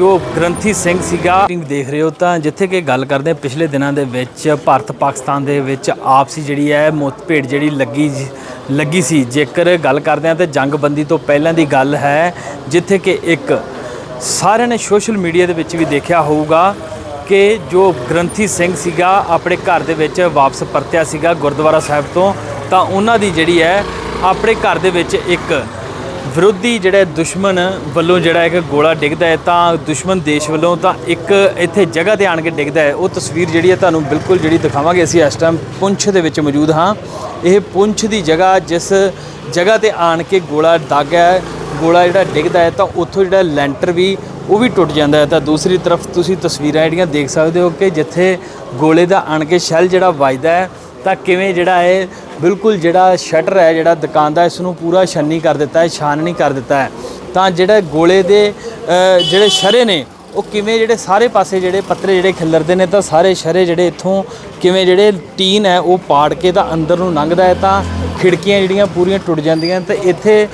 ਜੋ ਗ੍ਰੰਥੀ ਸਿੰਘ ਸੀਗਾ ਦੇਖ ਰਹੇ ਹੋ ਤਾਂ ਜਿੱਥੇ ਕਿ ਗੱਲ ਕਰਦੇ ਹਾਂ, ਪਿਛਲੇ ਦਿਨਾਂ ਦੇ ਵਿੱਚ ਭਾਰਤ ਪਾਕਿਸਤਾਨ ਦੇ ਵਿੱਚ ਆਪਸੀ ਜਿਹੜੀ ਹੈ ਮੁੱਠਭੇੜ ਜਿਹੜੀ ਲੱਗੀ ਲੱਗੀ ਸੀ। ਜੇਕਰ ਗੱਲ ਕਰਦੇ ਹਾਂ ਤੇ ਜੰਗਬੰਦੀ ਤੋਂ ਪਹਿਲਾਂ ਦੀ ਗੱਲ ਹੈ, ਜਿੱਥੇ ਕਿ ਇੱਕ ਸਾਰਿਆਂ ਨੇ ਸੋਸ਼ਲ ਮੀਡੀਆ ਦੇ ਵਿੱਚ ਵੀ ਦੇਖਿਆ ਹੋਊਗਾ ਕਿ ਜੋ ਗ੍ਰੰਥੀ ਸਿੰਘ ਸੀਗਾ, ਆਪਣੇ ਘਰ ਦੇ ਵਿੱਚ ਵਾਪਸ ਪਰਤਿਆ ਸੀਗਾ ਗੁਰਦੁਆਰਾ ਸਾਹਿਬ ਤੋਂ, ਤਾਂ ਉਹਨਾਂ ਦੀ ਜਿਹੜੀ ਹੈ, ਆਪਣੇ ਘਰ ਦੇ ਵਿੱਚ ਇੱਕ ਵਿਰੋਧੀ ਜਿਹੜਾ ਦੁਸ਼ਮਣ ਵੱਲੋਂ ਜਿਹੜਾ ਇੱਕ ਗੋਲਾ ਡਿੱਗਦਾ ਹੈ, ਤਾਂ ਦੁਸ਼ਮਣ ਦੇਸ਼ ਵੱਲੋਂ ਤਾਂ ਇੱਕ ਇੱਥੇ ਜਗ੍ਹਾ ਤੇ ਆਣ ਕੇ ਡਿੱਗਦਾ ਹੈ। ਉਹ ਤਸਵੀਰ ਜਿਹੜੀ ਹੈ ਤੁਹਾਨੂੰ ਬਿਲਕੁਲ ਜਿਹੜੀ ਦਿਖਾਵਾਂਗੇ ਅਸੀਂ ਇਸ ਟਾਈਮ ਪੁੰਛ ਦੇ ਵਿੱਚ ਮੌਜੂਦ ਹਾਂ। ਇਹ ਪੁੰਛ ਦੀ ਜਗ੍ਹਾ ਜਿਸ ਜਗ੍ਹਾ ਤੇ ਆਣ ਕੇ ਗੋਲਾ ਦਾਗਾ ਹੈ, ਗੋਲਾ ਜਿਹੜਾ ਡਿੱਗਦਾ ਹੈ, ਤਾਂ ਉੱਥੋਂ ਜਿਹੜਾ ਲੈਂਟਰ ਵੀ, ਉਹ ਵੀ ਟੁੱਟ ਜਾਂਦਾ ਹੈ। ਤਾਂ ਦੂਸਰੀ ਤਰਫ ਤੁਸੀਂ ਤਸਵੀਰਾਂ ਜਿਹੜੀਆਂ ਦੇਖ ਸਕਦੇ ਹੋ ਕਿ ਜਿੱਥੇ ਗੋਲੇ ਦਾ ਆਣ ਕੇ ਸ਼ੈਲ ਜਿਹੜਾ ਵੱਜਦਾ ਹੈ, ਤਾਂ ਕਿਵੇਂ ਜਿਹੜਾ ਹੈ ਬਿਲਕੁਲ ਜਿਹੜਾ ਸ਼ਟਰ ਹੈ, ਜਿਹੜਾ ਦੁਕਾਨ ਦਾ ਇਸ ਨੂੰ ਪੂਰਾ ਛੰਨੀ ਕਰ ਦਿੱਤਾ ਹੈ ਛਾਨਣੀ ਕਰ ਦਿੱਤਾ ਹੈ। ਤਾਂ ਜਿਹੜਾ ਗੋਲੇ ਦੇ ਜਿਹੜੇ ਸ਼ਰੇ ਨੇ, ਉਹ ਕਿਵੇਂ ਜਿਹੜੇ ਸਾਰੇ ਪਾਸੇ ਜਿਹੜੇ ਪੱਤਰੇ ਜਿਹੜੇ ਖਿਲਰਦੇ ਨੇ, ਤਾਂ ਸਾਰੇ ਸ਼ਰੇ ਜਿਹੜੇ ਇੱਥੋਂ ਕਿਵੇਂ ਜਿਹੜੇ ਟੀਨ ਹੈ, ਉਹ ਪਾੜ ਕੇ ਤਾਂ ਅੰਦਰ ਨੂੰ ਲੰਘਦਾ ਹੈ, ਤਾਂ ਖਿੜਕੀਆਂ ਜਿਹੜੀਆਂ ਪੂਰੀਆਂ ਟੁੱਟ ਜਾਂਦੀਆਂ ਤੇ ਇੱਥੇ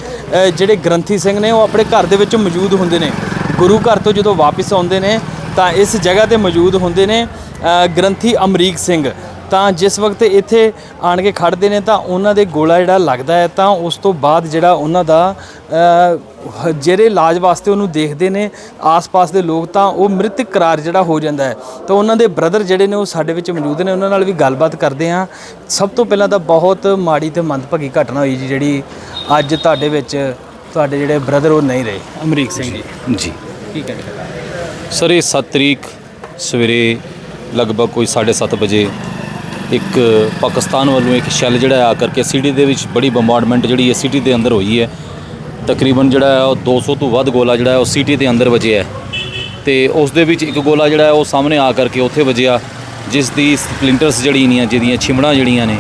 ਜਿਹੜੇ ਗ੍ਰੰਥੀ ਸਿੰਘ ਨੇ, ਉਹ ਆਪਣੇ ਘਰ ਦੇ ਵਿੱਚ ਮੌਜੂਦ ਹੁੰਦੇ ਨੇ। ਗੁਰੂ ਘਰ ਤੋਂ ਜਦੋਂ ਵਾਪਸ ਆਉਂਦੇ ਨੇ, ਤਾਂ ਇਸ ਜਗ੍ਹਾ ਤੇ ਮੌਜੂਦ ਹੁੰਦੇ ਨੇ ਗ੍ਰੰਥੀ ਅਮਰੀਕ ਸਿੰਘ। ਤਾਂ ਜਿਸ ਵਕਤ ਇੱਥੇ ਆਣ ਕੇ ਖੜਦੇ ਨੇ ਤਾਂ ਉਹਨਾਂ ਦੇ ਗੋਲਾ ਜਿਹੜਾ ਲੱਗਦਾ ਹੈ ਤਾਂ ਉਸ ਤੋਂ ਬਾਅਦ ਜਿਹੜਾ ਉਹਨਾਂ ਦਾ ਜਿਹੜੇ ਇਲਾਜ ਵਾਸਤੇ ਉਹਨੂੰ ਦੇਖਦੇ ਨੇ ਆਸ-ਪਾਸ ਦੇ ਲੋਕ ਤਾਂ ਉਹ ਮ੍ਰਿਤਕ ਕਰਾਰ ਜਿਹੜਾ ਹੋ ਜਾਂਦਾ ਹੈ। ਤਾਂ ਉਹਨਾਂ ਦੇ ਬ੍ਰਦਰ ਜਿਹੜੇ ਨੇ ਉਹ ਸਾਡੇ ਵਿੱਚ ਮੌਜੂਦ ਨੇ ਉਹਨਾਂ ਨਾਲ ਵੀ ਗੱਲਬਾਤ ਕਰਦੇ ਹਾਂ। ਸਭ ਤੋਂ ਪਹਿਲਾਂ ਤਾਂ ਬਹੁਤ ਮਾੜੀ ਤੇ ਮੰਦਭਾਗੀ ਘਟਨਾ ਹੋਈ ਜੀ ਜਿਹੜੀ ਅੱਜ ਤੁਹਾਡੇ ਵਿੱਚ ਤੁਹਾਡੇ ਜਿਹੜੇ ਬ੍ਰਦਰ ਉਹ ਨਹੀਂ ਰਹੇ। ਅਮਰੀਕ ਸਿੰਘ ਜੀ। ਜੀ। ਕੀ ਕਹਿੰਦੇ? ਸਰ ਇਹ 7 ਤਰੀਕ ਸਵੇਰੇ ਲਗਭਗ ਕੋਈ 7:30 ਵਜੇ ਇੱਕ ਪਾਕਿਸਤਾਨ ਵੱਲੋਂ ਇੱਕ ਸ਼ੈਲ ਜਿਹੜਾ ਆ ਕਰਕੇ ਸਿਟੀ ਦੇ ਵਿੱਚ ਬੜੀ ਬੰਬਾਰਡਮੈਂਟ ਜਿਹੜੀ ਹੈ ਸਿਟੀ ਦੇ ਅੰਦਰ ਹੋਈ ਹੈ। ਤਕਰੀਬਨ ਜਿਹੜਾ ਹੈ ਉਹ 200 ਤੋਂ ਵੱਧ ਗੋਲਾ ਜਿਹੜਾ ਹੈ ਉਹ ਸਿਟੀ ਦੇ ਅੰਦਰ ਵਜਿਆ ਹੈ। ਤੇ ਉਸ ਦੇ ਵਿੱਚ ਇੱਕ ਗੋਲਾ ਜਿਹੜਾ ਹੈ ਉਹ ਸਾਹਮਣੇ ਆ ਕਰਕੇ ਉੱਥੇ ਵਜਿਆ, ਜਿਸ ਦੀ ਸਪਲਿੰਟਰਸ ਜਿਹੜੀ ਨੇ, ਜਿਹਦੀਆਂ ਛਿਮੜਾਂ ਜਿਹੜੀਆਂ ਨੇ,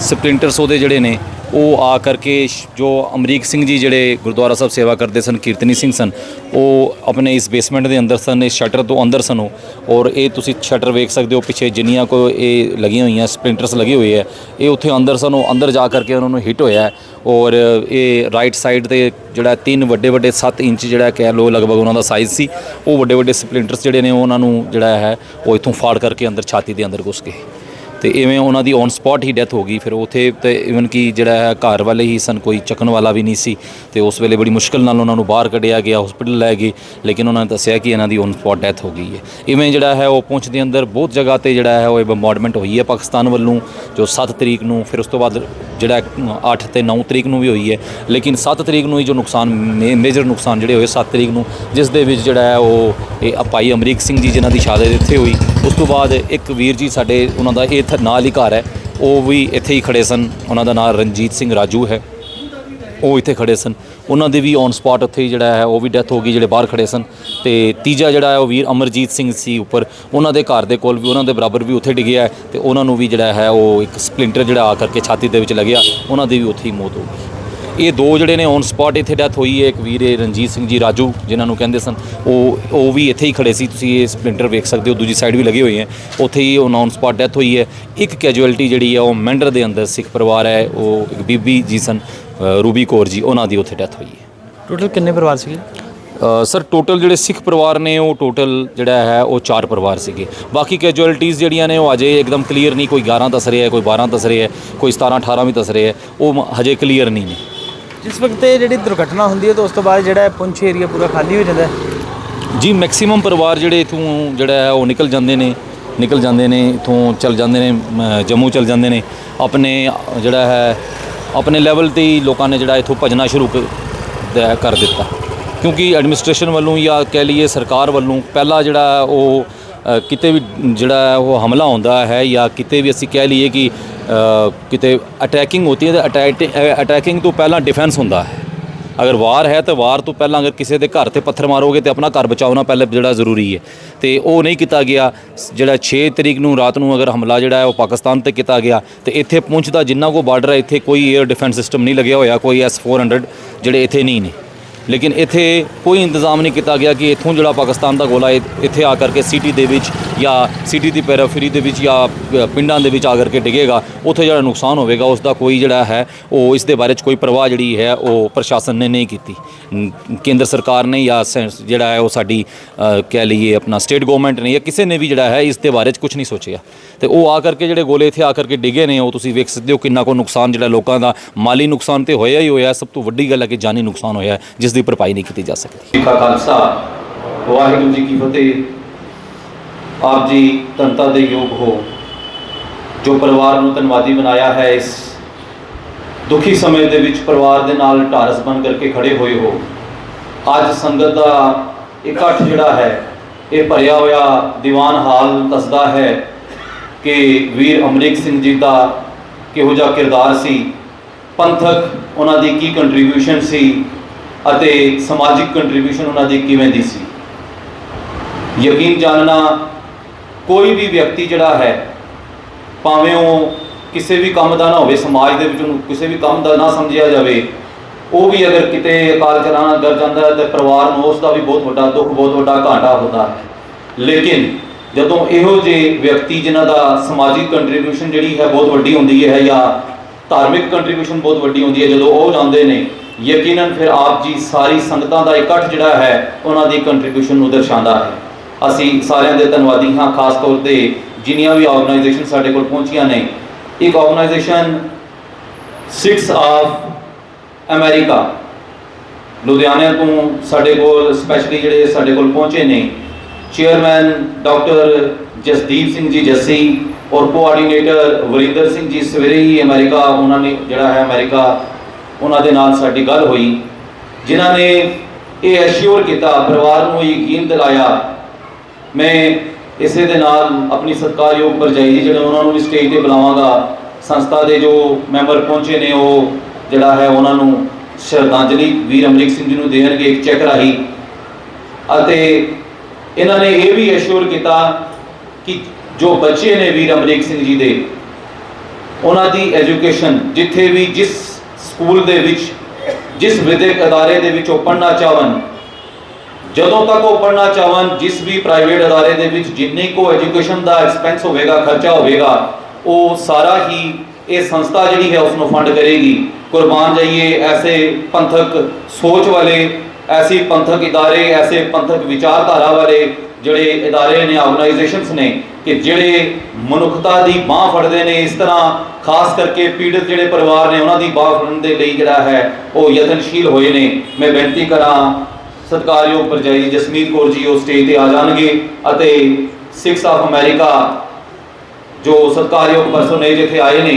ਸਪਲਿੰਟਰਸ ਉਹਦੇ ਜਿਹੜੇ ਨੇ ਉਹ ਆ ਕਰਕੇ ਸ਼- ਜੋ ਅਮਰੀਕ ਸਿੰਘ ਜੀ ਜਿਹੜੇ ਗੁਰਦੁਆਰਾ ਸਾਹਿਬ ਸੇਵਾ ਕਰਦੇ ਸਨ, ਕੀਰਤਨੀ ਸਿੰਘ ਸਨ, ਉਹ ਆਪਣੇ ਇਸ ਬੇਸਮੈਂਟ ਦੇ ਅੰਦਰ ਸਨ, ਇਸ ਸ਼ਟਰ ਤੋਂ ਅੰਦਰ ਸਨ ਉਹ। ਔਰ ਇਹ ਤੁਸੀਂ ਸ਼ਟਰ ਵੇਖ ਸਕਦੇ ਹੋ, ਪਿੱਛੇ ਜਿੰਨੀਆਂ ਕੋ ਇਹ ਲੱਗੀਆਂ ਹੋਈਆਂ ਸਪਲਿੰਟਰਸ ਲੱਗੇ ਹੋਏ ਆ, ਇਹ ਉੱਥੇ ਅੰਦਰ ਸਨ, ਉਹ ਅੰਦਰ ਜਾ ਕਰਕੇ ਉਹਨਾਂ ਨੂੰ ਹਿੱਟ ਹੋਇਆ ਔਰ ਇਹ ਰਾਈਟ ਸਾਈਡ ਤੇ ਜਿਹੜਾ ਤਿੰਨ ਵੱਡੇ ਵੱਡੇ 7 ਇੰਚ ਜਿਹੜਾ ਕਹਿ ਲੋ ਲਗਭਗ ਉਹਨਾਂ ਦਾ ਸਾਈਜ਼ ਸੀ, ਉਹ ਵੱਡੇ ਵੱਡੇ ਸਪਲਿੰਟਰਸ ਜਿਹੜੇ ਨੇ ਉਹਨਾਂ ਨੂੰ ਜਿਹੜਾ ਹੈ, ਉਹ ਇਥੋਂ ਫਾੜ ਕਰਕੇ ਅੰਦਰ ਛਾਤੀ ਦੇ ਅੰਦਰ ਘੁਸ ਗਏ। ਤੇ ਇਵੇਂ ਉਹਨਾਂ ਦੀ ਔਨ ਸਪੌਟ ਹੀ ਡੈਥ ਹੋ ਗਈ। ਫਿਰ ਉਥੇ ਤੇ ਇਵਨ ਕਿ ਜਿਹੜਾ ਹੈ, ਘਰ ਵਾਲੇ ਹੀ ਸਨ, ਕੋਈ ਚੱਕਣ ਵਾਲਾ ਵੀ ਨਹੀਂ ਸੀ। ਤੇ ਉਸ ਵੇਲੇ ਬੜੀ ਮੁਸ਼ਕਲ ਨਾਲ ਉਹਨਾਂ ਨੂੰ ਬਾਹਰ ਕੱਢਿਆ ਗਿਆ ਹਸਪੀਟਲ ਲੈ ਗਏ। ਲੇਕਿਨ ਉਹਨਾਂ ਨੇ ਦੱਸਿਆ ਕਿ ਇਹਨਾਂ ਦੀ ਔਨ ਸਪੌਟ ਡੈਥ ਹੋ ਗਈ ਹੈ। ਇਵੇਂ ਜਿਹੜਾ ਹੈ, ਉਹ ਪਹੁੰਚ ਦੇ ਅੰਦਰ ਬਹੁਤ ਜਗ੍ਹਾ ਤੇ ਜਿਹੜਾ ਹੈ, ਉਹ ਇਹ ਬੰਬਾਰਡਮੈਂਟ ਹੋਈ ਹੈ ਪਾਕਿਸਤਾਨ ਵੱਲੋਂ, ਜੋ 7 ਤਰੀਕ ਨੂੰ, ਫਿਰ ਉਸ ਤੋਂ ਬਾਅਦ ਜਿਹੜਾ 8 ਤੇ 9 ਤਰੀਕ ਨੂੰ ਵੀ ਹੋਈ ਹੈ। ਲੇਕਿਨ 7 ਤਰੀਕ ਨੂੰ ਹੀ ਜੋ ਨੁਕਸਾਨ ਮੇਜਰ ਨੁਕਸਾਨ ਜਿਹੜੇ ਹੋਏ 7 ਤਰੀਕ ਨੂੰ, ਜਿਸ ਦੇ ਵਿੱਚ ਜਿਹੜਾ ਹੈ, ਉਹ ਇਹ ਭਾਈ ਅਮਰੀਕ ਸਿੰਘ ਜੀ, ਜਿਨ੍ਹਾਂ ਦੀ ਸ਼ਹਾਦਤ ਇੱਥੇ ਹੋਈ ਉਸ ਤੋਂ ਬਾਅਦ ਇੱਕ ਵੀਰ ਜੀ ਸਾਡੇ ਉਹਨਾਂ ਦਾ ਇਹ ਇੱਥੇ ਨਾਲ ਹੀ ਘਰ ਹੈ। ਉਹ ਵੀ ਇੱਥੇ ਹੀ ਖੜੇ ਸਨ। ਉਹਨਾਂ ਦਾ ਨਾਮ ਰਣਜੀਤ ਸਿੰਘ ਰਾਜੂ ਹੈ। ਉਹ ਇੱਥੇ ਖੜੇ ਸਨ। ਉਹਨਾਂ ਦੇ ਵੀ ਔਨ ਸਪੌਟ ਉੱਥੇ ਹੀ ਜਿਹੜਾ ਹੈ, ਉਹ ਵੀ ਡੈਥ ਹੋ ਗਈ, ਜਿਹੜੇ ਬਾਹਰ ਖੜੇ ਸਨ। ਤੇ ਤੀਜਾ ਜਿਹੜਾ ਹੈ, ਉਹ ਵੀਰ ਅਮਰਜੀਤ ਸਿੰਘ ਸੀ ਉੱਪਰ। ਉਹਨਾਂ ਦੇ ਘਰ ਦੇ ਕੋਲ ਵੀ, ਉਹਨਾਂ ਦੇ ਬਰਾਬਰ ਵੀ ਉੱਥੇ ਡਿੱਗਿਆ ਹੈ। ਤੇ ਉਹਨਾਂ ਨੂੰ ਵੀ ਜਿਹੜਾ ਹੈ, ਉਹ ਇੱਕ ਸਪਲਿੰਟਰ ਜਿਹੜਾ ਆ ਕਰਕੇ ਛਾਤੀ ਦੇ ਵਿੱਚ ਲੱਗਿਆ। ਉਹਨਾਂ ਦੀ ਵੀ ਉੱਥੇ ਹੀ ਮੌਤ ਹੋ ਗਈ। ਇਹ ਦੋ ਜਿਹੜੇ ਨੇ ਔਨ ਸਪੌਟ ਇੱਥੇ ਡੈਥ ਹੋਈ ਹੈ ਇੱਕ ਵੀਰ ਇਹ ਰਣਜੀਤ ਸਿੰਘ ਜੀ ਰਾਜੂ ਜਿਨ੍ਹਾਂ ਨੂੰ ਕਹਿੰਦੇ ਸਨ। ਉਹ ਉਹ ਵੀ ਇੱਥੇ ਹੀ ਖੜੇ ਸੀ। ਤੁਸੀਂ ਇਹ ਸਪਲਿੰਟਰ ਵੇਖ ਸਕਦੇ ਹੋ ਦੂਜੀ ਸਾਈਡ ਵੀ ਲੱਗੇ ਹੋਏ ਹੈ। ਉੱਥੇ ਹੀ ਉਹ ਔਨ ਸਪੌਟ ਡੈਥ ਹੋਈ ਹੈ। ਇੱਕ ਕੈਜੁਅਲਟੀ ਜਿਹੜੀ ਹੈ ਉਹ ਮੈਂਡਰ ਦੇ ਅੰਦਰ ਸਿੱਖ ਪਰਿਵਾਰ ਹੈ ਉਹ ਇੱਕ ਬੀਬੀ ਜੀ ਸਨ ਰੂਬੀ ਕੌਰ ਜੀ ਉਹਨਾਂ ਦੀ ਉੱਥੇ ਡੈਥ ਹੋਈ ਹੈ। ਟੋਟਲ ਕਿੰਨੇ ਪਰਿਵਾਰ ਸੀਗੇ? ਸਰ ਟੋਟਲ ਜਿਹੜੇ ਸਿੱਖ ਪਰਿਵਾਰ ਨੇ ਉਹ ਟੋਟਲ ਜਿਹੜਾ ਹੈ ਉਹ ਚਾਰ ਪਰਿਵਾਰ ਸੀਗੇ। ਬਾਕੀ ਕੈਜੁਅਲਟੀਜ਼ ਜਿਹੜੀਆਂ ਨੇ ਉਹ ਅਜੇ ਇੱਕਦਮ ਕਲੀਅਰ ਨਹੀਂ ਕੋਈ 11 ਦੱਸ ਰਿਹਾ ਹੈ ਕੋਈ 12 ਦੱਸ ਰਿਹਾ ਹੈ ਕੋਈ 17 18 ਵੀ ਦੱਸ ਰਿਹਾ ਹੈ ਉਹ ਹਜੇ ਕਲੀਅਰ ਨਹੀਂ ਨੇ। ਜਿਸ ਵਕਤ ਇਹ ਜਿਹੜੀ ਦੁਰਘਟਨਾ ਹੁੰਦੀ ਹੈ ਤਾਂ ਉਸ ਤੋਂ ਬਾਅਦ ਜਿਹੜਾ ਪੁੰਛ ਏਰੀਆ ਪੂਰਾ ਖਾਲੀ ਹੋ ਜਾਂਦਾ ਜੀ ਮੈਕਸਿਮਮ ਪਰਿਵਾਰ ਜਿਹੜੇ ਇਥੋਂ ਜਿਹੜਾ ਹੈ, ਉਹ ਨਿਕਲ ਜਾਂਦੇ ਨੇ, ਨਿਕਲ ਜਾਂਦੇ ਨੇ, ਇਥੋਂ ਚਲ ਜਾਂਦੇ ਨੇ ਜੰਮੂ ਚਲ ਜਾਂਦੇ ਨੇ। ਆਪਣੇ, ਜਿਹੜਾ ਹੈ, ਆਪਣੇ ਲੈਵਲ ਤੇ ਹੀ ਲੋਕਾਂ ਨੇ ਜਿਹੜਾ ਇਥੋਂ ਭਜਣਾ ਸ਼ੁਰੂ ਕ- ਕਰ ਦਿੱਤਾ। ਕਿਉਂਕਿ ਐਡਮਿਨਿਸਟ੍ਰੇਸ਼ਨ ਵੱਲੋਂ ਜਾਂ ਕਹਿ ਲਈਏ ਸਰਕਾਰ ਵੱਲੋਂ ਪਹਿਲਾ ਜਿਹੜਾ ਉਹ ਕਿਤੇ ਵੀ ਜਿਹੜਾ ਉਹ ਹਮਲਾ ਹੁੰਦਾ ਹੈ ਜਾਂ ਕਿਤੇ ਵੀ ਅਸੀਂ ਕਹਿ ਲਈਏ ਕਿ ਕਿਤੇ ਅਟੈਕਿੰਗ ਹੁੰਦੀ ਹੈ ਤਾਂ ਅਟੈਕਿੰਗ ਤੋਂ ਪਹਿਲਾਂ ਡਿਫੈਂਸ ਹੁੰਦਾ ਹੈ। ਅਗਰ ਵਾਰ ਹੈ ਤਾਂ ਵਾਰ ਤੋਂ ਪਹਿਲਾਂ ਅਗਰ ਕਿਸੇ ਦੇ ਘਰ ਤੇ ਪੱਥਰ ਮਾਰੋਗੇ ਤੇ ਆਪਣਾ ਘਰ ਬਚਾਉਣਾ ਪਹਿਲੇ ਜਿਹੜਾ ਜ਼ਰੂਰੀ ਹੈ। ਤੇ ਉਹ ਨਹੀਂ ਕੀਤਾ ਗਿਆ। ਜਿਹੜਾ 6 ਤਰੀਕ ਨੂੰ ਰਾਤ ਨੂੰ ਅਗਰ ਹਮਲਾ ਜਿਹੜਾ ਹੈ ਉਹ ਪਾਕਿਸਤਾਨ ਤੇ ਕੀਤਾ ਗਿਆ। ਤੇ ਇੱਥੇ ਪਹੁੰਚਦਾ ਜਿੰਨਾ ਕੋ ਬਾਰਡਰ ਹੈ, ਇੱਥੇ ਕੋਈ 에ਅਰ ਡਿਫੈਂਸ ਸਿਸਟਮ ਨਹੀਂ ਲੱਗਿਆ ਹੋਇਆ, ਕੋਈ S400 ਜਿਹੜੇ ਇੱਥੇ ਨਹੀਂ ਨੇ। ਲੇਕਿਨ ਇੱਥੇ ਕੋਈ ਇੰਤਜ਼ਾਮ ਨਹੀਂ ਕੀਤਾ ਗਿਆ ਕਿ ਇੱਥੋਂ ਜਿਹੜਾ ਪਾਕਿਸਤਾਨ ਦਾ ਗੋਲਾ ਇੱਥੇ ਆ ਕਰਕੇ ਸਿਟੀ ਦੇ ਵਿੱਚ ਜਾਂ ਸਿਟੀ ਦੀ ਪੈਰਾਫਰੀ ਦੇ ਵਿੱਚ ਜਾਂ ਪਿੰਡਾਂ ਦੇ ਵਿੱਚ ਆ ਕਰਕੇ ਡਿੱਗੇਗਾ, ਉੱਥੇ ਜਿਹੜਾ ਨੁਕਸਾਨ ਹੋਵੇਗਾ ਉਸ ਦਾ ਕੋਈ ਜਿਹੜਾ ਹੈ, ਉਹ ਇਸ ਦੇ ਬਾਰੇ 'ਚ ਕੋਈ ਪਰਵਾਹ ਜਿਹੜੀ ਹੈ, ਉਹ ਪ੍ਰਸ਼ਾਸਨ ਨੇ ਨਹੀਂ ਕੀਤੀ। ਕੇਂਦਰ ਸਰਕਾਰ ਨੇ ਜਾਂ ਸੈਂਸ- ਜਿਹੜਾ ਹੈ, ਉਹ ਸਾਡੀ ਕਹਿ ਲਈਏ ਆਪਣਾ ਸਟੇਟ ਗਵਰਨਮੈਂਟ ਨੇ ਜਾਂ ਕਿਸੇ ਨੇ ਵੀ ਜਿਹੜਾ ਹੈ, ਇਸ ਦੇ ਬਾਰੇ 'ਚ ਕੁਝ ਨਹੀਂ ਸੋਚਿਆ। ਤੇ ਉਹ ਆ ਕਰਕੇ ਜਿਹੜੇ ਗੋਲੇ ਇੱਥੇ ਆ ਕਰਕੇ ਡਿੱਗੇ ਨੇ, ਉਹ ਤੁਸੀਂ ਵੇਖ ਸਕਦੇ ਹੋ ਕਿੰਨਾ ਕੋ ਨੁਕਸਾਨ ਜਿਹੜਾ ਲੋਕਾਂ ਦਾ ਮਾਲੀ ਨੁਕਸਾਨ ਤੇ ਹੋਇਆ ਹੀ ਹੋਇਆ, ਸਭ ਤੋਂ ਵੱਡੀ ਗੱਲ ਹੈ ਕਿ ਜਾਨੀ ਨੁਕਸਾਨ ਹੋਇਆ ਜਿਸ ਦੀ ਭਰਪਾਈ ਨਹੀਂ ਕੀਤੀ ਜਾ ਸਕਦੀ। ਜੀ ਕਾ ਖਾਲਸਾ, ਵਾਹਿਗੁਰੂ ਜੀ ਕੀ ਫਤਿਹ। ਆਪ ਜੀ ਤਨਤਾ ਦੇ ਯੋਗ ਹੋ, ਜੋ ਪਰਿਵਾਰ ਨੂੰ ਧੰਨਵਾਦੀ ਬਣਾਇਆ ਹੈ ਇਸ ਦੁਖੀ ਸਮੇਂ ਦੇ ਵਿੱਚ ਪਰਿਵਾਰ ਦੇ ਨਾਲ ਢਾਰਸ ਬਣ ਕਰਕੇ ਖੜੇ ਹੋਏ ਹੋ। ਅੱਜ ਸੰਗਤ ਦਾ ਇਕੱਠ ਜਿਹੜਾ ਹੈ, ਇਹ ਭਰਿਆ ਹੋਇਆ ਦੀਵਾਨ ਹਾਲ ਦੱਸਦਾ ਹੈ ਕਿ ਵੀਰ ਅਮਰੀਕ ਸਿੰਘ ਜੀ ਦਾ ਕਿਹੋ ਜਿਹਾ ਕਿਰਦਾਰ ਸੀ, ਪੰਥਕ ਉਹਨਾਂ ਦੀ ਕੀ ਕੰਟਰੀਬਿਊਸ਼ਨ ਸੀ ਅਤੇ ਸਮਾਜਿਕ ਕੰਟਰੀਬਿਊਸ਼ਨ ਉਹਨਾਂ ਦੀ ਕਿਵੇਂ ਦੀ ਸੀ? ਯਕੀਨ ਜਾਣਨਾ, ਕੋਈ ਵੀ ਵਿਅਕਤੀ ਜਿਹੜਾ ਹੈ, ਭਾਵੇਂ ਉਹ ਕਿਸੇ ਵੀ ਕੰਮ ਦਾ ਨਾ ਹੋਵੇ, ਸਮਾਜ ਦੇ ਵਿੱਚ ਉਹਨੂੰ ਕਿਸੇ ਵੀ ਕੰਮ ਦਾ ਨਾ ਸਮਝਿਆ ਜਾਵੇ, ਉਹ ਵੀ ਅਗਰ ਕਿਤੇ ਅਕਾਲ ਚਲਾਣਾ ਕਰ ਜਾਂਦਾ ਹੈ ਤੇ ਪਰਿਵਾਰ ਨੂੰ ਉਸ ਦਾ ਵੀ ਬਹੁਤ ਵੱਡਾ ਦੁੱਖ, ਬਹੁਤ ਵੱਡਾ ਘਾਟਾ ਹੁੰਦਾ ਹੈ। ਲੇਕਿਨ ਜਦੋਂ ਇਹੋ ਜਿਹੇ ਵਿਅਕਤੀ ਜਿਨ੍ਹਾਂ ਦਾ ਸਮਾਜਿਕ ਕੰਟਰੀਬਿਊਸ਼ਨ ਜਿਹੜੀ ਹੈ ਬਹੁਤ ਵੱਡੀ ਹੁੰਦੀ ਹੈ ਜਾਂ ਧਾਰਮਿਕ ਕੰਟਰੀਬਿਊਸ਼ਨ ਬਹੁਤ ਵੱਡੀ ਹੁੰਦੀ ਹੈ, ਜਦੋਂ ਉਹ ਜਾਂਦੇ ਨੇ ਯਕੀਨਨ ਫਿਰ ਆਪ ਜੀ ਸਾਰੀ ਸੰਗਤਾਂ ਦਾ ਇਕੱਠ ਜਿਹੜਾ ਹੈ, ਉਹਨਾਂ ਦੀ ਕੰਟਰੀਬਿਊਸ਼ਨ ਨੂੰ ਦਰਸਾਉਂਦਾ ਹੈ। ਅਸੀਂ ਸਾਰਿਆਂ ਦੇ ਧੰਨਵਾਦੀ ਹਾਂ, ਖਾਸ ਤੌਰ ਤੇ ਜਿੰਨੀਆਂ ਵੀ ਆਰਗੇਨਾਈਜੇਸ਼ਨ ਸਾਡੇ ਕੋਲ ਪਹੁੰਚੀਆਂ ਨੇ। ਇੱਕ ਆਰਗੇਨਾਈਜੇਸ਼ਨ 6 ਆਫ ਅਮਰੀਕਾ ਲੁਧਿਆਣੇ ਤੋਂ ਸਾਡੇ ਕੋਲ ਸਪੈਸ਼ਲੀ ਜਿਹੜੇ ਸਾਡੇ ਕੋਲ ਪਹੁੰਚੇ ਨੇ। ਚੇਅਰਮੈਨ ਡਾਕਟਰ ਜਸਦੀਪ ਸਿੰਘ ਜੀ ਜੱਸੀ ਔਰ ਕੋਆਰਡੀਨੇਟਰ ਵਰਿੰਦਰ ਸਿੰਘ ਜੀ ਸਵੇਰੇ ਹੀ ਅਮਰੀਕਾ ਉਹਨਾਂ ਨੇ ਜਿਹੜਾ ਹੈ ਅਮਰੀਕਾ ਉਹਨਾਂ ਦੇ ਨਾਲ ਸਾਡੀ ਗੱਲ ਹੋਈ, ਜਿਨ੍ਹਾਂ ਨੇ ਇਹ ਐਸ਼ੋਰ ਕੀਤਾ, ਪਰਿਵਾਰ ਨੂੰ ਯਕੀਨ ਦਿਲਾਇਆ। ਮੈਂ ਇਸੇ ਦੇ ਨਾਲ ਆਪਣੀ ਸਤਿਕਾਰਯੋਗ ਭਰਜਾਈ ਜੀ, ਜਿਹੜੇ ਉਹਨਾਂ ਨੂੰ ਵੀ ਸਟੇਜ ਤੇ ਬੁਲਾਵਾਂਗਾ, ਸੰਸਥਾ ਦੇ ਜੋ ਮੈਂਬਰ ਪਹੁੰਚੇ ਨੇ, ਉਹ ਜਿਹੜਾ ਹੈ ਉਹਨਾਂ ਨੂੰ ਸ਼ਰਧਾਂਜਲੀ ਵੀਰ ਅਮਰੀਕ ਸਿੰਘ ਜੀ ਨੂੰ ਦੇਣਗੇ ਇੱਕ ਚੈੱਕ ਰਾਹੀਂ। ਅਤੇ ਇਹਨਾਂ ਨੇ ਇਹ ਵੀ ਐਸ਼ੋਰ ਕੀਤਾ ਕਿ ਜੋ ਬੱਚੇ ਨੇ ਵੀਰ ਅਮਰੀਕ ਸਿੰਘ ਜੀ ਦੇ, ਉਹਨਾਂ ਦੀ ਐਜੂਕੇਸ਼ਨ ਜਿੱਥੇ ਵੀ ਜਿਸ ਸਕੂਲ ਦੇ ਵਿੱਚ, ਜਿਸ ਵਿਦਿਅਕ ਅਦਾਰੇ ਦੇ ਵਿੱਚ ਉਹ ਪੜ੍ਹਨਾ ਚਾਹਣ, ਜਦੋਂ ਤੱਕ ਉਹ ਪੜ੍ਹਨਾ ਚਾਹਣ, ਜਿਸ ਵੀ ਪ੍ਰਾਈਵੇਟ ਅਦਾਰੇ ਦੇ ਵਿੱਚ ਜਿੰਨੀ ਕੋ ਐਜੂਕੇਸ਼ਨ ਦਾ ਐਕਸਪੈਂਸ ਹੋਵੇਗਾ, ਖਰਚਾ ਹੋਵੇਗਾ, ਉਹ ਸਾਰਾ ਹੀ ਇਹ ਸੰਸਥਾ ਜਿਹੜੀ ਹੈ ਉਸ ਨੂੰ ਫੰਡ ਕਰੇਗੀ। ਕੁਰਬਾਨ ਜਾਈਏ ਐਸੇ ਪੰਥਕ ਸੋਚ ਵਾਲੇ, ਐਸੀ ਪੰਥਕ ਇਦਾਰੇ, ਐਸੇ ਪੰਥਕ ਵਿਚਾਰਧਾਰਾ ਵਾਲੇ ਜਿਹੜੇ ਇਦਾਰੇ ਨੇ ਆਰਗੇਨਾਈਜੇਸ਼ਨਸ ਨੇ, ਕਿ ਜਿਹੜੇ ਮਨੁੱਖਤਾ ਦੀ ਬਾਹ ਫੜਦੇ ਨੇ, ਇਸ ਤਰ੍ਹਾਂ ਖਾਸ ਕਰਕੇ ਪੀੜਤ ਜਿਹੜੇ ਪਰਿਵਾਰ ਨੇ ਉਹਨਾਂ ਦੀ ਬਾਹ ਫੜਨ ਦੇ ਲਈ ਜਿਹੜਾ ਹੈ ਉਹ ਯਤਨਸ਼ੀਲ ਹੋਏ ਨੇ। ਮੈਂ ਬੇਨਤੀ ਕਰਾਂ, ਸਤਿਕਾਰਯੋਗ ਪਰਜਾਈ ਜਸਮੀਤ ਕੌਰ ਜੀ ਉਹ ਸਟੇਜ ਤੇ ਆ ਜਾਣਗੇ ਅਤੇ ਸਿਕਸ ਆਫ ਅਮਰੀਕਾ ਜੋ ਸਤਿਕਾਰਯੋਗ ਪਰਸਨ ਨੇ ਜਿੱਥੇ ਆਏ ਨੇ